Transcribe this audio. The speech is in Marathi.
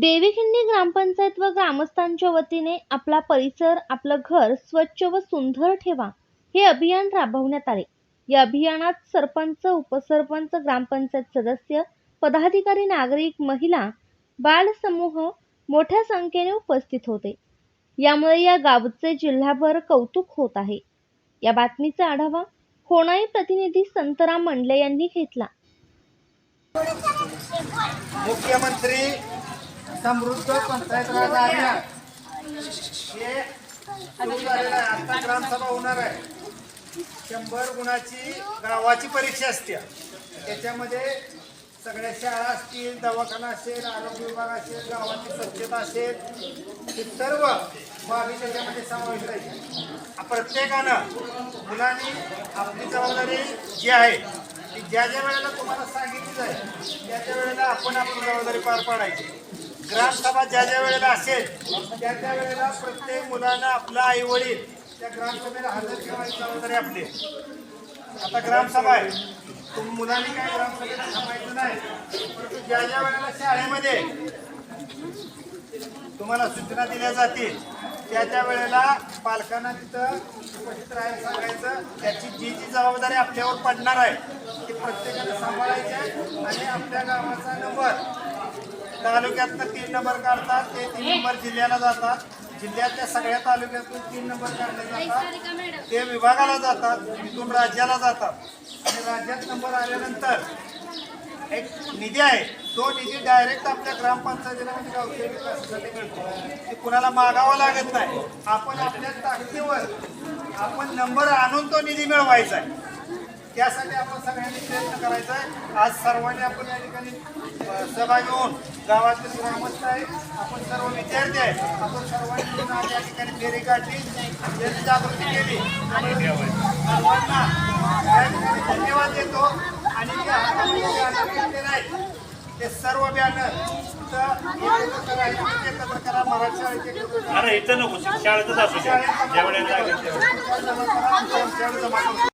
देवीखिंडी ग्रामपंचायत व ग्रामस्थांच्या वतीने आपला परिसर आपलं घर स्वच्छ व सुंदर ठेवा. हे अभियान राबवण्यात आले. या अभियानात सरपंच उपसरपंच ग्रामपंचायत सदस्य पदाधिकारी नागरिक महिला बाल समूह मोठ्या संख्येने उपस्थित होते. यामुळे या गावचे जिल्हाभर कौतुक होत आहे. या बातमीचा आढावा होणाई प्रतिनिधी संतराम मंडले यांनी घेतला. मुख्यमंत्री समृद्ध पंचायत राज अभियान हे सुरू झालेलं आहे आता ग्रामसभा होणार आहे. शंभर गुणाची गावाची परीक्षा असते. त्याच्यामध्ये सगळ्या शाळा असतील दवाखाना असेल आरोग्य विभाग असेल गावाची स्वच्छता असेल हे सर्व बाबी त्याच्यामध्ये समावेश राहील. प्रत्येकानं मुलांनी आपली जबाबदारी जी आहे ती ज्या ज्या वेळेला तुम्हाला सांगितली जाईल त्या त्या वेळेला आपण आपली जबाबदारी पार पाडायची. ग्रामसभा ज्या ज्या वेळेला असेल त्या त्या वेळेला प्रत्येक मुलानं आपला आई वडील त्या ग्रामसभेला हजर ठेवायची जबाबदारी आपली. आता ग्रामसभा आहे. तुम्ही मुलांनी काय ग्रामसभेला थांबायचं नाही. परंतु ज्या ज्या वेळेला शाळेमध्ये तुम्हाला सूचना दिल्या जातील त्या त्या वेळेला पालकांना तिथं उपस्थित राहायला सांगायचं. त्याची जी जी जबाबदारी आपल्यावर पडणार आहे ती प्रत्येकाने सांभाळायची आहे आणि आपल्या गावाचा नंबर तालुक्यातनं तीन नंबर काढतात ते तीन नंबर जिल्ह्याला जातात. जिल्ह्यातल्या सगळ्या तालुक्यातून तीन नंबर काढले जातात. ते विभागाला जातात तिथून राज्याला जातात. आणि राज्यात नंबर आल्यानंतर एक निधी आहे. तो निधी डायरेक्ट आपल्या ग्रामपंचायतीला म्हणजे गावच्या विकासासाठी मिळतो. ते कुणाला मागावं लागत नाही. आपण आपल्या ताकदीवर आपण नंबर आणून तो निधी मिळवायचा आहे. त्यासाठी आपण सगळ्यांनी प्रयत्न करायचा आहे आज सर्वांनी आपण या ठिकाणी अ, सहभागी होऊन गावातील ग्रामस्थ आहे आपण सर्व विद्यार्थी आहे आपण सर्वांनी मिळून आज या ठिकाणी फेरी काढली. जनजागृती केली. त्यामुळे सर्वांना या ठिकाणी धन्यवाद देतो. आणि हातामध्ये घेतलेले आहेत ते सर्व बॅनर एकत्र करा. मराठी शाळेचे. अरे शाळेतच असू जमा करू.